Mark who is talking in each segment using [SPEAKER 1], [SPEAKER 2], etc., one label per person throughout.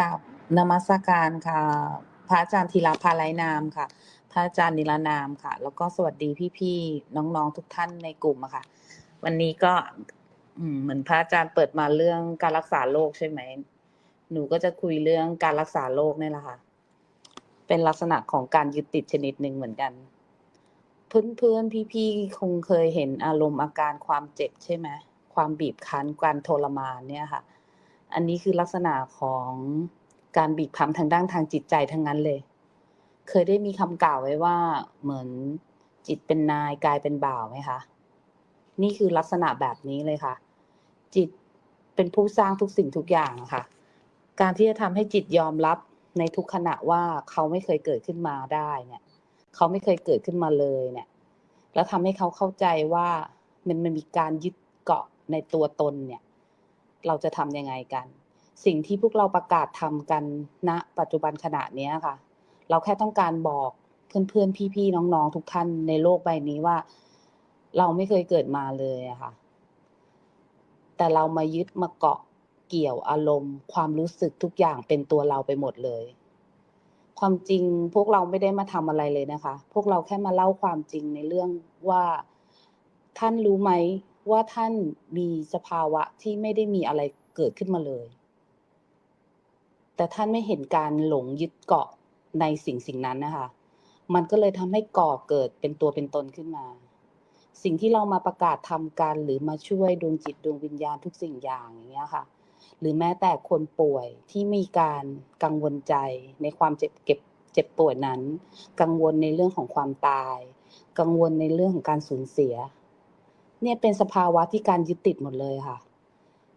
[SPEAKER 1] กับนมัสการค่ะ พระอาจารย์ธีรพาไลนามค่ะ พระอาจารย์นิรนามค่ะ แล้วก็สวัสดีพี่ๆน้องๆทุกท่านในกลุ่มอะค่ะ วันนี้ก็เหมือนพระอาจารย์เปิดมาเรื่องการรักษาโรคใช่ไหม หนูก็จะคุยเรื่องการรักษาโรคนี่แหละค่ะ เป็นลักษณะของการยึดติดชนิดหนึ่งเหมือนกัน เพื่อนๆพี่ๆคงเคยเห็นอารมณ์อาการความเจ็บใช่ไหมความบีบคั้นการทรมานเนี่ยค่ะ อันนี้คือลักษณะของการบีบคั้นทางด้านทางจิตใจทั้งนั้นเลย เคยได้มีคำกล่าวไว้ว่าเหมือนจิตเป็นนายกายเป็นบ่าวไหมคะ นี่คือลักษณะแบบนี้เลยค่ะ จิตเป็นผู้สร้างทุกสิ่งทุกอย่างค่ะ การที่จะทำให้จิตยอมรับในทุกขณะว่าเขาไม่เคยเกิดขึ้นมาได้เนี่ย เขาไม่เคยเกิดขึ้นมาเลยเนี่ย แล้วทำให้เขาเข้าใจว่ามันมันมีการยึดเกาะในตัวตนเนี่ย เราจะทำยังไงกัน สิ่งที่พวกเราประกาศทำกันณปัจจุบันขณะนี้ค่ะ เราแค่ต้องการบอกเพื่อนๆ พี่ๆ น้องๆ ทุกท่านในโลกใบนี้ว่า เราไม่เคยเกิดมาเลยอะค่ะ แต่เรามายึดมาเกาะเกี่ยวอารมณ์ ความรู้สึกทุกอย่างเป็นตัวเราไปหมดเลยความจริงพวกเราไม่ได้มาทำอะไรเลยนะคะ พวกเราแค่มาเล่าความจริงในเรื่องว่าท่านรู้ไหม ว่าท่านมีสภาวะที่ไม่ได้มีอะไรเกิดขึ้นมาเลย แต่ท่านไม่เห็นการหลงยึดเกาะในสิ่งสิ่งนั้นนะคะ มันก็เลยทำให้ก่อเกิดเป็นตัวเป็นตนขึ้นมา สิ่งที่เรามาประกาศทำกันหรือมาช่วยดวงจิตดวงวิญญาณทุกสิ่งอย่างอย่างเงี้ยค่ะ หรือแม้แต่คนป่วยที่มีการกังวลใจในความเจ็บเก็บเจ็บป่วยนั้น กังวลในเรื่องของความตาย กังวลในเรื่องของการสูญเสีย เนี่ยเป็นสภาวะที่การยึดติดหมดเลยค่ะ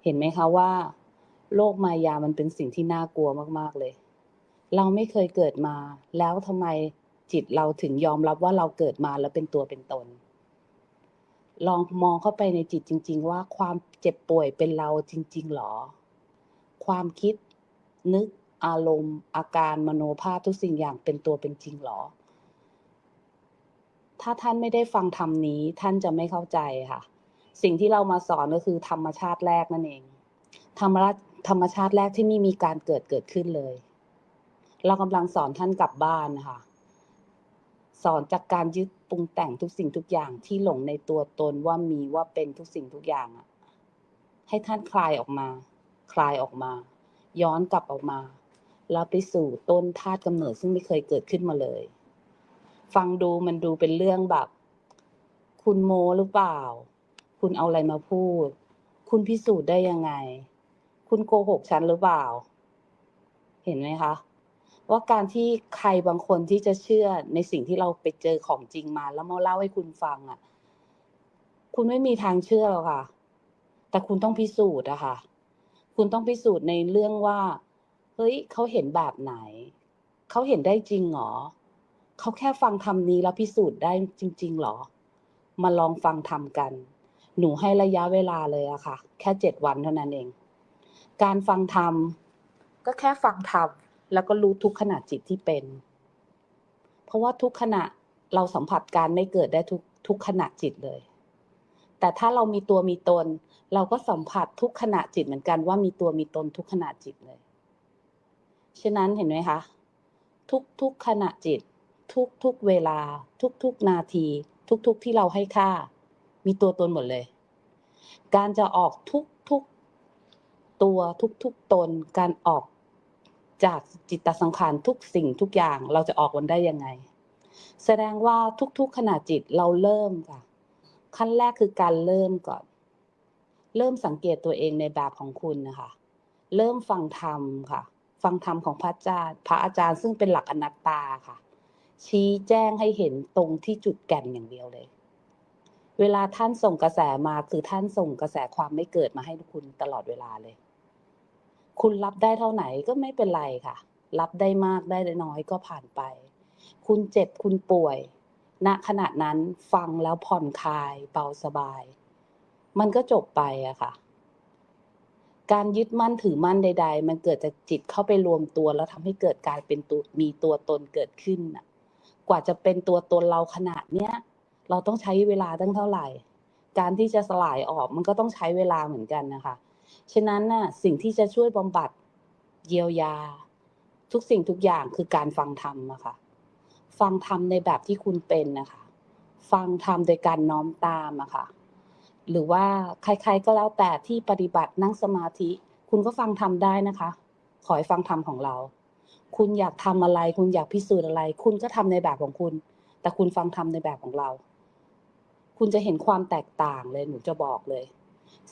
[SPEAKER 1] เห็นไหมคะว่า โลกมายามันเป็นสิ่งที่น่ากลัวมาก ๆเลย เราไม่เคยเกิดมา แล้วทำไมจิตเราถึงยอมรับว่าเราเกิดมาแล้วเป็นตัวเป็นตน ลองมองเข้าไปในจิตจริง ๆ ว่าความเจ็บป่วยเป็นเราจริง ๆหรอ ความคิดนึกอารมณ์ อาการมโนภาพทุกสิ่งอย่างเป็นตัวเป็นจริงหรอ ถ้าท่านไม่ได้ฟังธรรมนี้ ท่านจะไม่เข้าใจค่ะ สิ่งที่เรามาสอนก็คือธรรมชาติแรกนั่นเอง ธรรมราธรรมชาติแรกที่ไม่มีการเกิดเกิดขึ้นเลย เรากำลังสอนท่านกลับบ้านนะคะสอนจากการยึดปรุงแต่งทุกสิ่งทุกอย่างที่หลงในตัวตนว่ามีว่าเป็นทุกสิ่งทุกอย่างอะให้ท่านคลายออกมา คลายออกมา ย้อนกลับออกมา แล้วไปสู่ต้นธาตุกำเนิดซึ่งไม่เคยเกิดขึ้นมาเลย ฟังดูมันดูเป็นเรื่องแบบ คุณโมหรือเปล่า คุณเอาอะไรมาพูด คุณพิสูจน์ได้ยังไง คุณโกหกฉันหรือเปล่า เห็นไหมคะ ว่าการที่ใครบางคนที่จะเชื่อในสิ่งที่เราไปเจอของจริงมา แล้วมาเล่าให้คุณฟังอะ คุณไม่มีทางเชื่อหรอกค่ะ แต่คุณต้องพิสูจน์อะค่ะ คุณต้องพิสูจน์ในเรื่องว่า เฮ้ยเขาเห็นแบบไหน เขาเห็นได้จริงหรอ เขาแค่ฟังทำนี้แล้วพิสูจน์ได้จริง ๆหรอ มาลองฟังทำกัน หนูให้ระยะเวลาเลยอะค่ะ แค่เจ็ดวันเท่านั้นเอง การฟังธรรมก็แค่ฟังธรรมแล้วก็รู้ทุกขณะจิตที่เป็น เพราะว่าทุกขณะเราสัมผัสการไม่เกิดได้ทุกทุกขณะจิตเลย แต่ถ้าเรามีตัวมีตน เราก็สัมผัสทุกขณะจิตเหมือนกันว่ามีตัวมีตนทุกขณะจิตเลย ฉะนั้นเห็นไหมคะ ทุกทุกขณะจิต ทุกทุกเวลา ทุกทุกนาที ทุกทุกที่เราให้ค่า มีตัวตนหมดเลย การจะออกทุกทุกตัวทุกทุกตน การออกจากจิตตสังขารทุกสิ่งทุกอย่างเราจะออกมันได้ยังไง แสดงว่าทุกๆขณะจิตเราเริ่มค่ะ ขั้นแรกคือการเริ่มก่อน เริ่มสังเกตตัวเองในแบบของคุณนะคะเริ่มฟังธรรมค่ะ ฟังธรรมของพระอาจารย์ พระอาจารย์ซึ่งเป็นหลักอนัตตาค่ะ ชี้แจ้งให้เห็นตรงที่จุดแก่นอย่างเดียวเลย เวลาท่านส่งกระแสมาคือท่านส่งกระแสความไม่เกิดมาให้คุณตลอดเวลาเลย คุณรับได้เท่าไหนก็ไม่เป็นไรค่ะ รับได้มากได้น้อยก็ผ่านไป คุณเจ็บคุณป่วย ณขณะนั้นฟังแล้วผ่อนคลายเบาสบาย มันก็จบไปอะค่ะการยึดมั่นถือมั่นใด ๆ มันเกิดจากจิตเข้าไปรวมตัวแล้วทำให้เกิดการเป็นตัวมีตัวตนเกิดขึ้นน่ะ กว่าจะเป็นตัวตนเราขนาดเนี้ยเราต้องใช้เวลาตั้งเท่าไหร่ การที่จะสลายออกมันก็ต้องใช้เวลาเหมือนกันนะคะฉะนั้นน่ะสิ่งที่จะช่วยบำบัดเยียวยา ทุกสิ่งทุกอย่างคือการฟังธรรมอะค่ะฟังธรรมในแบบที่คุณเป็นนะคะ ฟังธรรมโดยการน้อมตามอะค่ะ หรือว่าใครๆก็แล้วแต่ที่ปฏิบัตินั่งสมาธิ คุณก็ฟังธรรมได้นะคะ ขอให้ฟังธรรมของเรา คุณอยากทำอะไร คุณอยากพิสูจน์อะไร คุณก็ทำในแบบของคุณ แต่คุณฟังธรรมในแบบของเรา คุณจะเห็นความแตกต่างเลยหนูจะบอกเลย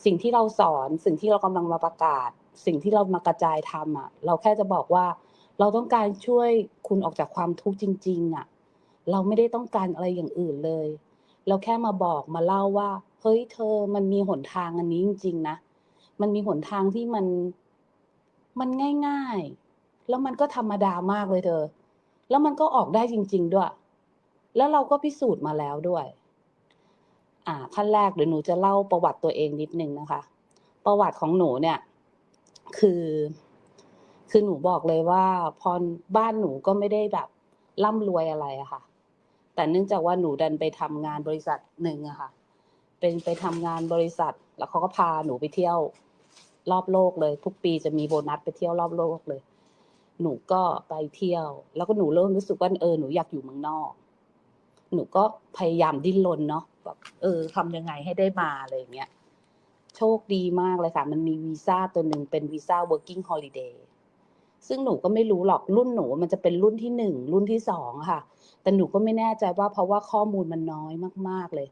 [SPEAKER 1] สิ่งที่เราสอนสิ่งที่เรากำลังมาประกาศ สิ่งที่เรามากระจายทำอะ เราแค่จะบอกว่า เราต้องการช่วยคุณออกจากความทุกข์จริง ๆ อะ เราไม่ได้ต้องการอะไรอย่างอื่นเลย เราแค่มาบอกมาเล่าว่า เฮ้ยเธอมันมีหนทางอันนี้จริง ๆ นะมันมีหนทางที่มันมันง่าย ๆ แล้วมันก็ธรรมดามากเลยเธอ แล้วมันก็ออกได้จริง ๆ ด้วย แล้วเราก็พิสูจน์มาแล้วด้วย อ่า ขั้นแรกเดี๋ยวหนูจะเล่าประวัติตัวเองนิดนึงนะคะ ประวัติของหนูเนี่ย คือ คือหนูบอกเลยว่าพอบ้านหนูก็ไม่ได้แบบร่ำรวยอะไรอะค่ะ แต่เนื่องจากว่าหนูดันไปทำงานบริษัทหนึ่งอะค่ะ เป็นไปทำงานบริษัท แล้วเขาก็พาหนูไปเที่ยวรอบโลกเลย ทุกปีจะมีโบนัสไปเที่ยวรอบโลกเลย หนูก็ไปเที่ยว แล้วก็หนูเริ่มรู้สึกว่าเออหนูอยากอยู่เมืองนอก หนูก็พยายามดิ้นรนเนาะแบบเออทำยังไงให้ได้มาอะไรอย่างเงี้ยโชคดีมากเลยค่ะ มันมีวีซ่าตัวหนึ่งเป็นวีซ่า working holiday ซึ่งหนูก็ไม่รู้หรอกรุ่นหนูมันจะเป็นรุ่นที่หนึ่งรุ่นที่สองค่ะ แต่หนูก็ไม่แน่ใจว่าเพราะว่าข้อมูลมันน้อยมากๆเลย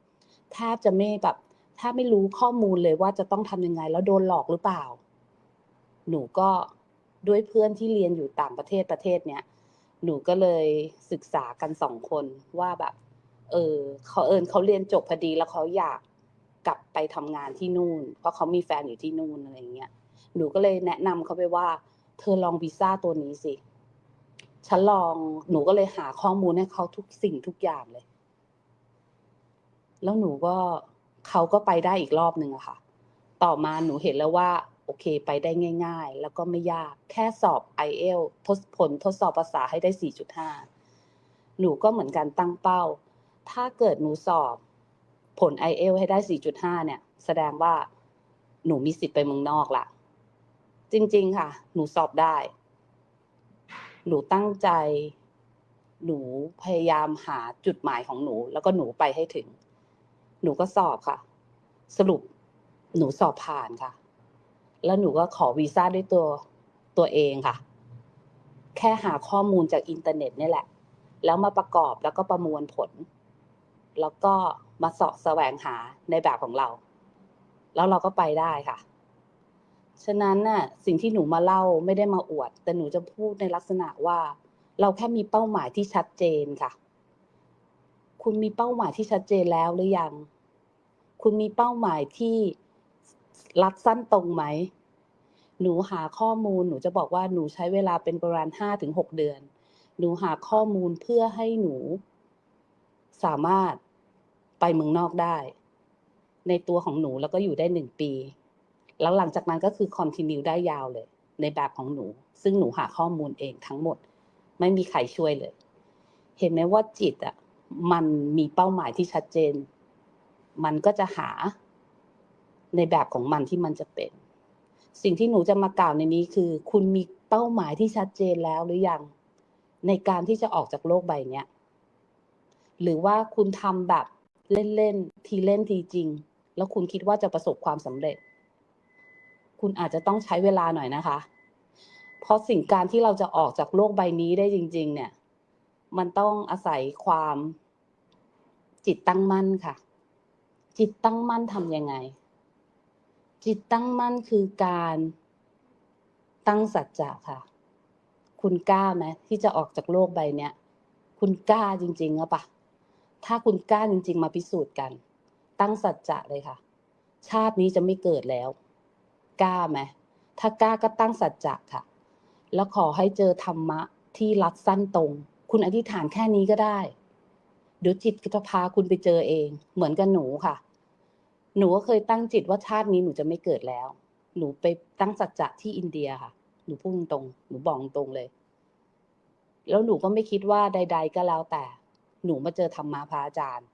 [SPEAKER 1] แทบจะไม่แบบแทบไม่รู้ข้อมูลเลยว่าจะต้องทำยังไงแล้วโดนหลอกหรือเปล่า หนูก็ ด้วยเพื่อนที่เรียนอยู่ต่างประเทศประเทศเนี้ยหนูก็เลยศึกษากันสองคนว่าแบบ เออเขาเอิญเขาเรียนจบพอดีแล้วเขาอยากกลับไปทำงานที่นู่น เพราะเขามีแฟนอยู่ที่นู่นอะไรเงี้ยหนูก็เลยแนะนำเขาไปว่า เธอลองวีซ่าตัวนี้สิฉันลองหนูก็เลยหาข้อมูลให้เขาทุกสิ่งทุกอย่างเลย แล้วหนูก็เขาก็ไปได้อีกรอบหนึ่งอะค่ะ ต่อมาหนูเห็นแล้วว่า โอเคไปได้ง่าย ๆ แล้วก็ไม่ยากแค่สอบ i อ l ทดผลทดสอบภาษาให้ได้ 4.5 หนูก็เหมือนกันตั้งเป้า ถ้าเกิดหนูสอบผล i อ l ให้ได้ 4.5 เนี่ย แสดงว่าหนูมีสิทธิ์ไปเมืองนอกละจริง ๆ ค่ะ หนูสอบได้ หนูตั้งใจ หนูพยายามหาจุดหมายของหนู แล้วก็หนูไปให้ถึง หนูก็สอบค่ะ สรุปหนูสอบผ่านค่ะ แล้วหนูก็ขอวีซ่าด้วยตัวตัวเองค่ะ แค่หาข้อมูลจากอินเทอร์เน็ตนี่แหละ แล้วมาประกอบแล้วก็ประมวลผล แล้วก็มาสาะแสวงหาในแบบของเรา แล้วเราก็ไปได้ค่ะ ฉะนั้นน่ะสิ่งที่หนูมาเล่าไม่ได้มาอวด แต่หนูจะพูดในลักษณะว่า เราแค่มีเป้าหมายที่ชัดเจนค่ะ คุณมีเป้าหมายที่ชัดเจนแล้วหรือยัง คุณมีเป้าหมายที่ รัดสั้นตรงไหม หนูหาข้อมูลหนูจะบอกว่าหนูใช้เวลาเป็นประมาณห้าถึงหกเดือน หนูหาข้อมูลเพื่อให้หนู สามารถไปเมืองนอกได้ ในตัวของหนูแล้วก็อยู่ได้หนึ่งปี แล้วหลังจากนั้นก็คือคอนติเนียได้ยาวเลย ในแบบของหนู ซึ่งหนูหาข้อมูลเองทั้งหมด ไม่มีใครช่วยเลย เห็นไหมว่าจิตอะ มันมีเป้าหมายที่ชัดเจน มันก็จะหา ในแบบของมันที่มันจะเป็น สิ่งที่หนูจะมากล่าวในนี้คือ คุณมีเป้าหมายที่ชัดเจนแล้วหรือยัง ในการที่จะออกจากโลกใบเนี้ยหรือว่าคุณทำแบบเล่นๆทีเล่นทีจริง แล้วคุณคิดว่าจะประสบความสำเร็จ คุณอาจจะต้องใช้เวลาหน่อยนะคะ เพราะสิ่งการที่เราจะออกจากโลกใบนี้ได้จริง ๆ เนี่ย มันต้องอาศัยความจิตตั้งมั่นค่ะ จิตตั้งมั่นทำยังไง จิตตั้งมั่นคือการตั้งสัจจะค่ะ คุณกล้าไหมที่จะออกจากโลกใบเนี้ย คุณกล้าจริงๆหรือปะถ้าคุณกล้าจริง ๆ มาพิสูจน์กัน ตั้งสัจจะเลยค่ะ ชาตินี้จะไม่เกิดแล้ว กล้าไหมถ้ากล้าก็ตั้งสัจจะค่ะ แล้วขอให้เจอธรรมะที่รัดสั้นตรง คุณอธิษฐานแค่นี้ก็ได้เดี๋ยวจิตก็จะพาคุณไปเจอเอง เหมือนกับหนูค่ะ หนูก็เคยตั้งจิตว่าชาตินี้หนูจะไม่เกิดแล้ว หนูไปตั้งสัจจะที่อินเดียค่ะ หนูพูดตรง หนูบอกตรงเลย แล้วหนูก็ไม่คิดว่าใด ๆ ก็แล้วแต่ หนูมาเจอธรรมะพระอาจารย์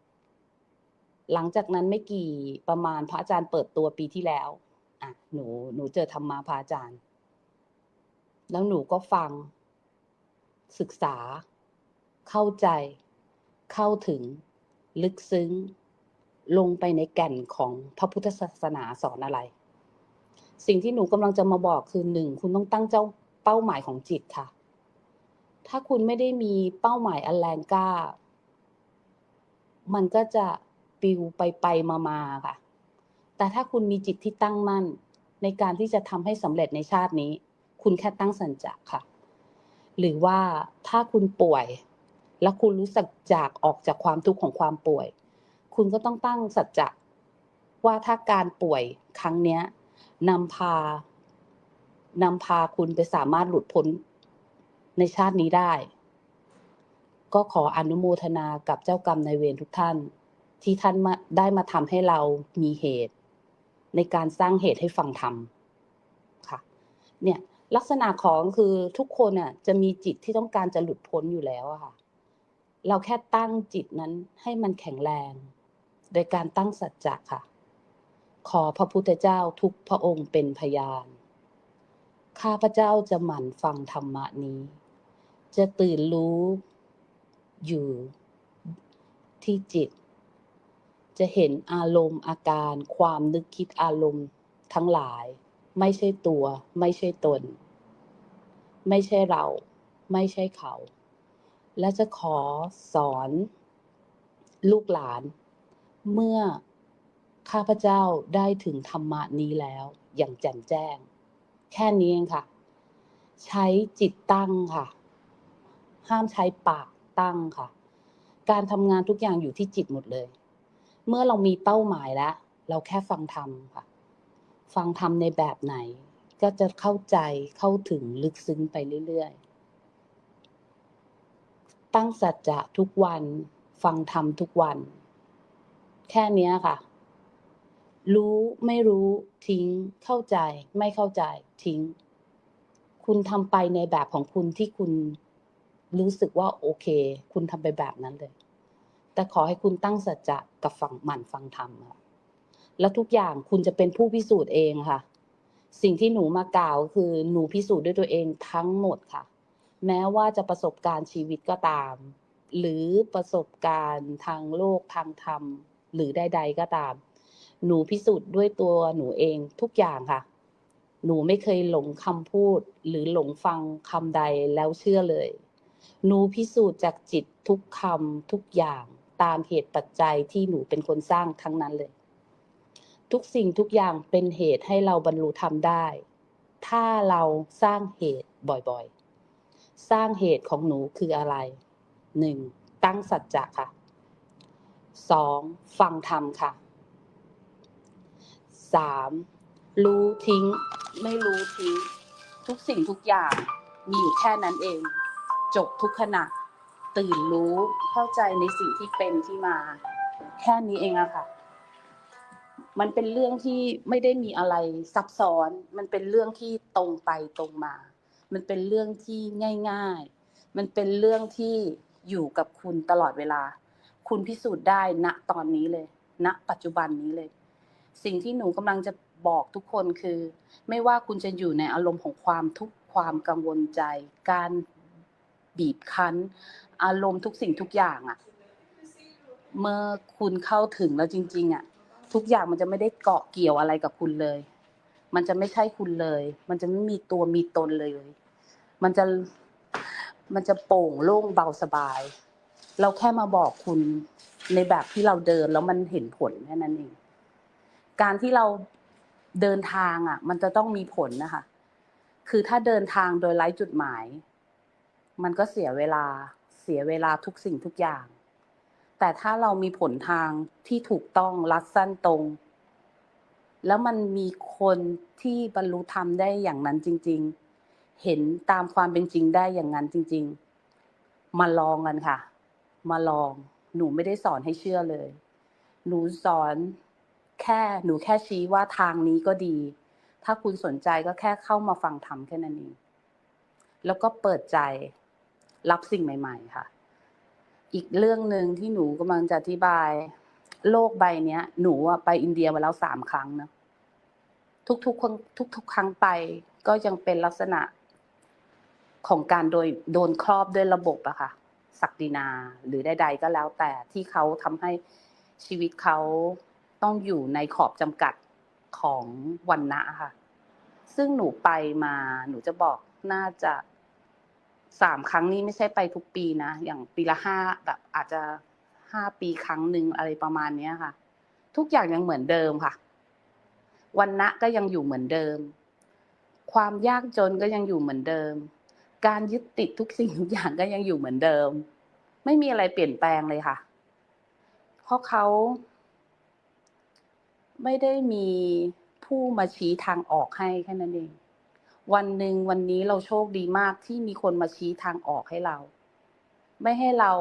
[SPEAKER 1] หลังจากนั้นไม่กี่ประมาณพระอาจารย์เปิดตัวปีที่แล้ว อะ หนู หนูเจอธรรมะพระอาจารย์ แล้วหนูก็ฟัง ศึกษา เข้าใจ เข้าถึง ลึกซึ้ง ลงไปในแก่นของพระพุทธศาสนาสอนอะไร สิ่งที่หนูกำลังจะมาบอกคือหนึ่งคุณต้องตั้งเจ้าเป้าหมายของจิตค่ะ ถ้าคุณไม่ได้มีเป้าหมายอันแรงกล้า มันก็จะปิวไปไปมามาค่ะ แต่ถ้าคุณมีจิตที่ตั้งมั่นในการที่จะทำให้สำเร็จในชาตินี้ คุณแค่ตั้งสัจจะค่ะ หรือว่าถ้าคุณป่วย แล้วคุณรู้สึกจากออกจากความทุกข์ของความป่วย คุณก็ต้องตั้งสัจจะว่าถ้าการป่วยครั้งเนี้ยนำพานำพาคุณไปสามารถหลุดพ้นในชาตินี้ได้ ก็ขออนุโมทนากับเจ้ากรรมนายเวรทุกท่าน ที่ท่านมาได้มาทำให้เรามีเหตุ ในการสร้างเหตุให้ฟังธรรมค่ะ เนี่ยลักษณะของคือทุกคนอะ จะมีจิตที่ต้องการจะหลุดพ้นอยู่แล้วอะค่ะ เราแค่ตั้งจิตนั้นให้มันแข็งแรง โดยการตั้งสัจจะค่ะ ขอพระพุทธเจ้าทุกพระองค์เป็นพยาน ข้าพระเจ้าจะหมั่นฟังธรรมะนี้ จะตื่นรู้อยู่ที่จิต จะเห็นอารมณ์อาการความนึกคิดอารมณ์ทั้งหลาย ไม่ใช่ตัว ไม่ใช่ตน ไม่ใช่เรา ไม่ใช่เขา และจะขอสอนลูกหลาน เมื่อข้าพเจ้าได้ถึงธรรมะนี้แล้ว อย่างแจ่มแจ้ง แค่นี้เองค่ะ ใช้จิตตั้งค่ะ ห้ามใช้ปากตั้งค่ะ การทำงานทุกอย่างอยู่ที่จิตหมดเลย เมื่อเรามีเป้าหมายแล้ว เราแค่ฟังธรรมค่ะ ฟังธรรมในแบบไหน ก็จะเข้าใจเข้าถึงลึกซึ้งไปเรื่อยๆ ตั้งสัจจะทุกวัน ฟังธรรมทุกวัน แค่นี้ค่ะ รู้ไม่รู้ทิ้ง เข้าใจ ไม่เข้าใจ ทิ้ง คุณทำไปในแบบของคุณที่คุณรู้สึกว่าโอเค คุณทำไปแบบนั้นเลย แต่ขอให้คุณตั้งสัจจะกับฟังหมั่นฟังธรรมค่ะแล้วทุกอย่างคุณจะเป็นผู้พิสูจน์เองค่ะ สิ่งที่หนูมากล่าวคือหนูพิสูจน์ด้วยตัวเองทั้งหมดค่ะ แม้ว่าจะประสบการณ์ชีวิตก็ตาม หรือประสบการณ์ทางโลกทางธรรม หรือใด ๆ ก็ตาม หนูพิสูจน์ด้วยตัวหนูเองทุกอย่างค่ะ หนูไม่เคยหลงคำพูด หรือหลงฟังคำใดแล้วเชื่อเลย หนูพิสูจน์จากจิตทุกคำทุกอย่างตามเหตุปัจจัยที่หนูเป็นคนสร้างทั้งนั้นเลย ทุกสิ่งทุกอย่างเป็นเหตุให้เราบรรลุธรรมได้ ถ้าเราสร้างเหตุบ่อยๆ สร้างเหตุของหนูคืออะไรหนึ่งตั้งสัจจะค่ะ สองฟังธรรมค่ะสามรู้ทิ้ง ไม่รู้ทิ้ง ทุกสิ่งทุกอย่างมีอยู่แค่นั้นเอง จบทุกขณะ ตื่นรู้เข้าใจในสิ่งที่เป็นที่มา แค่นี้เองอะค่ะ มันเป็นเรื่องที่ไม่ได้มีอะไรซับซ้อน มันเป็นเรื่องที่ตรงไปตรงมา มันเป็นเรื่องที่ง่าย ๆ มันเป็นเรื่องที่อยู่กับคุณตลอดเวลา คุณพิสูจน์ได้ณตอนนี้เลย ณ ปัจจุบันนี้เลย สิ่งที่หนูกำลังจะบอกทุกคนคือ ไม่ว่าคุณจะอยู่ในอารมณ์ของความทุกข์ความกังวลใจ การบีบคั้น อารมณ์ทุกสิ่งทุกอย่างอะเมื่อคุณเข้าถึงแล้วจริง ๆอะทุกอย่างมันจะไม่ได้เกาะเกี่ยวอะไรกับคุณเลย มันจะไม่ใช่คุณเลย มันจะไม่มีตัวมีตนเลย มันจะ มันจะโปร่งโล่งเบาสบาย เราแค่มาบอกคุณในแบบที่เราเดินแล้วมันเห็นผลแค่นั้นเอง การที่เราเดินทางอะ มันจะต้องมีผลนะคะ คือถ้าเดินทางโดยไร้จุดหมาย มันก็เสียเวลา เสียเวลาทุกสิ่งทุกอย่าง แต่ถ้าเรามีผลทางที่ถูกต้องรัดสั้นตรง แล้วมันมีคนที่บรรลุธรรมได้อย่างนั้นจริง ๆ เห็นตามความเป็นจริงได้อย่างนั้นจริง ๆ มาลองกันค่ะ มาลอง หนูไม่ได้สอนให้เชื่อเลย หนูสอนแค่หนูแค่ชี้ว่าทางนี้ก็ดี ถ้าคุณสนใจก็แค่เข้ามาฟังธรรมแค่นั้นเอง แล้วก็เปิดใจรับสิ่งใหม่ ๆ ค่ะ อีกเรื่องหนึ่งที่หนูกำลังจะอธิบาย โลกใบเนี้ยหนูอะไปอินเดียมาแล้วสามครั้งนะทุกๆครั้งทุก ๆ ครั้งไปก็ยังเป็นลักษณะของการโดยโดนครอบด้วยระบบอะค่ะ ศักดินาหรือใดๆก็แล้วแต่ที่เขาทำให้ชีวิตเขาต้องอยู่ในขอบจำกัดของวันนะค่ะ ซึ่งหนูไปมาหนูจะบอกน่าจะสามครั้งนี้ไม่ใช่ไปทุกปีนะอย่างปีละห้าแบบอาจจะห้าปีครั้งหนึ่งอะไรประมาณเนี้ยค่ะ ทุกอย่างยังเหมือนเดิมค่ะ วันนะก็ยังอยู่เหมือนเดิม ความยากจนก็ยังอยู่เหมือนเดิม การยึดติดทุกสิ่งทุกอย่างก็ยังอยู่เหมือนเดิม ไม่มีอะไรเปลี่ยนแปลงเลยค่ะ เพราะเขาไม่ได้มีผู้มาชี้ทางออกให้แค่นั้นเอง วันหนึ่งวันนี้เราโชคดีมากที่มีคนมาชี้ทางออกให้เรา ไม่ให้เรา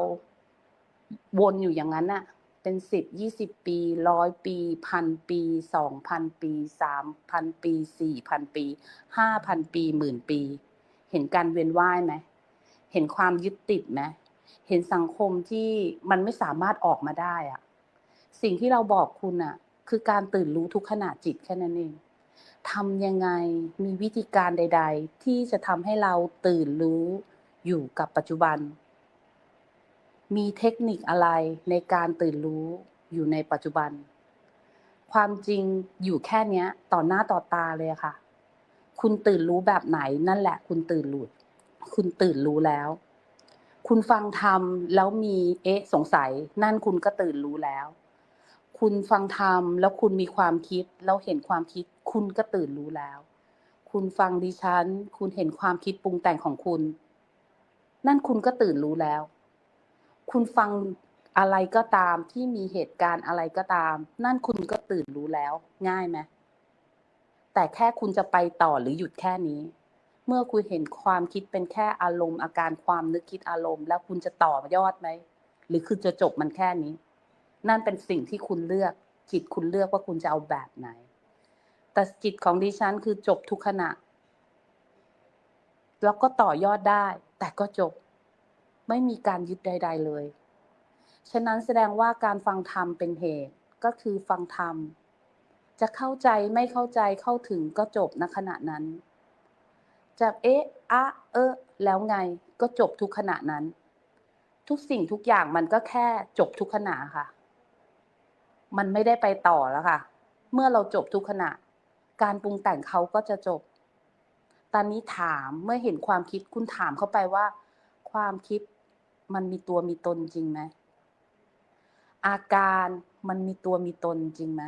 [SPEAKER 1] วนอยู่อย่างนั้นน่ะ เป็นสิบยี่สิบปีร้อยปีพันปีสองพันปีสามพันปีสี่พันปีห้าพันปีหมื่นปี เห็นการเวียนว่ายไหมเห็นความยึดติดไหมเห็นสังคมที่มันไม่สามารถออกมาได้อะสิ่งที่เราบอกคุณอะคือการตื่นรู้ทุกขณะจิตแค่นั้นเองทำยังไงมีวิธีการใด ๆ ที่จะทำให้เราตื่นรู้อยู่กับปัจจุบัน มีเทคนิคอะไรในการตื่นรู้อยู่ในปัจจุบัน ความจริงอยู่แค่เนี้ยต่อหน้าต่อตาเลยค่ะ คุณตื่นรู้แบบไหนนั่นแหละ คุณตื่นรู้คุณตื่นรู้แล้ว คุณฟังธรรมแล้วมีเอ๊ะสงสัย นั่นคุณก็ตื่นรู้แล้ว คุณฟังธรรมแล้วคุณมีความคิดแล้วเห็นความคิด คุณก็ตื่นรู้แล้ว คุณฟังดิฉัน คุณเห็นความคิดปรุงแต่งของคุณ นั่นคุณก็ตื่นรู้แล้ว คุณฟังอะไรก็ตามที่มีเหตุการณ์อะไรก็ตาม นั่นคุณก็ตื่นรู้แล้ว ง่ายไหม แต่แค่คุณจะไปต่อหรือหยุดแค่นี้ เมื่อคุณเห็นความคิดเป็นแค่อารมณ์อาการความนึกคิดอารมณ์ แล้วคุณจะต่อยอดไหมหรือคือจะจบมันแค่นี้ นั่นเป็นสิ่งที่คุณเลือกจิตคุณเลือกว่าคุณจะเอาแบบไหน แต่จิตของดิฉันคือจบทุกขณะ แล้วก็ต่อยอดได้ แต่ก็จบ ไม่มีการยึดใด ๆ เลย ฉะนั้นแสดงว่าการฟังธรรมเป็นเหตุก็คือฟังธรรม จะเข้าใจไม่เข้าใจเข้าถึงก็จบณขณะนั้น จากเอ๊ะอะเออแล้วไงก็จบทุกขณะนั้น ทุกสิ่งทุกอย่างมันก็แค่จบทุกขณะค่ะ มันไม่ได้ไปต่อแล้วค่ะ เมื่อเราจบทุกขณะ การปรุงแต่งเขาก็จะจบ ตอนนี้ถามเมื่อเห็นความคิดคุณถามเข้าไปว่า ความคิดมันมีตัวมีตนจริงไหมอาการมันมีตัวมีตนจริงไหม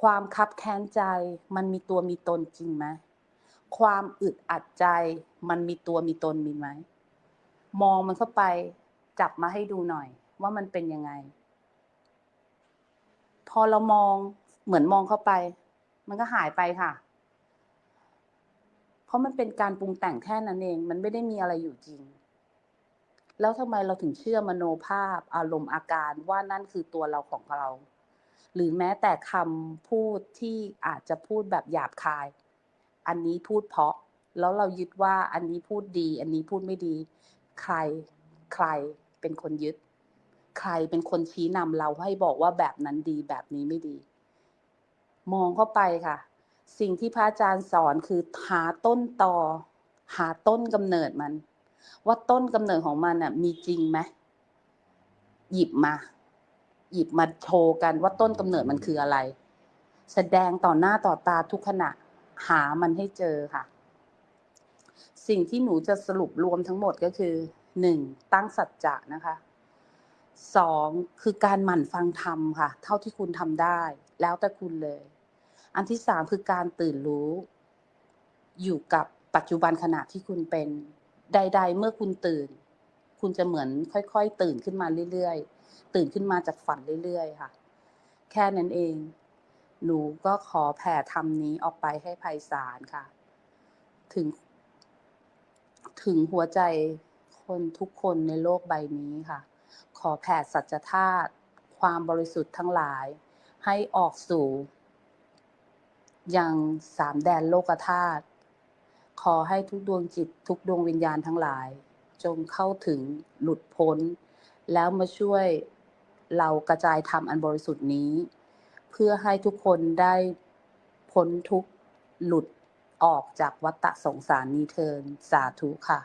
[SPEAKER 1] ความคับแค้นใจ มันมีตัวมีตนจริงไหมความอึดอัดใจ มันมีตัวมีตนมีไหมมองมันเข้าไปจับมาให้ดูหน่อย ว่ามันเป็นยังไง พอเรามองเหมือนมองเข้าไป มันก็หายไปค่ะ เพราะมันเป็นการปรุงแต่งแค่นั้นเอง มันไม่ได้มีอะไรอยู่จริง แล้วทำไมเราถึงเชื่อมโนภาพ อารมณ์อาการว่านั่นคือตัวเราของเรา หรือแม้แต่คำพูดที่อาจจะพูดแบบหยาบคาย อันนี้พูดเพราะ แล้วเรายึดว่าอันนี้พูดดี อันนี้พูดไม่ดี ใครใครเป็นคนยึด ใครเป็นคนชี้นำเราให้บอกว่าแบบนั้นดีแบบนี้ไม่ดี มองเข้าไปค่ะ สิ่งที่พระอาจารย์สอนคือหาต้นตอหาต้นกำเนิดมัน ว่าต้นกำเนิดของมันอะ มีจริงไหมหยิบมา หยิบมาโชว์กันว่าต้นกำเนิดมันคืออะไร แสดงต่อหน้าต่อตาทุกขณะหามันให้เจอค่ะ สิ่งที่หนูจะสรุปรวมทั้งหมดก็คือหนึ่งตั้งสัจจะนะคะสองคือการหมั่นฟังธรรมค่ะ เท่าที่คุณทำได้ แล้วแต่คุณเลย อันที่สามคือการตื่นรู้ อยู่กับปัจจุบันขณะที่คุณเป็นใด ๆ เมื่อคุณตื่น คุณจะเหมือนค่อย ๆ ตื่นขึ้นมาเรื่อย ๆ ตื่นขึ้นมาจากฝันเรื่อยๆ ค่ะ แค่นั้นเอง หนูก็ขอแผ่ธรรมนี้ออกไปให้ไพศาลค่ะ ถึง ถึงหัวใจคนทุกคนในโลกใบนี้ค่ะ ขอแผ่สัจธาตุความบริสุทธิ์ทั้งหลาย ให้ออกสู่ ยังสามแดนโลกธาตุขอให้ทุกดวงจิตทุกดวงวิญญาณทั้งหลาย จงเข้าถึงหลุดพ้น แล้วมาช่วยเรากระจายธรรมอันบริสุทธิ์นี้ เพื่อให้ทุกคนได้พ้นทุกข์หลุดออกจากวัฏฏะสงสารนี้เทินสาธุค่ะ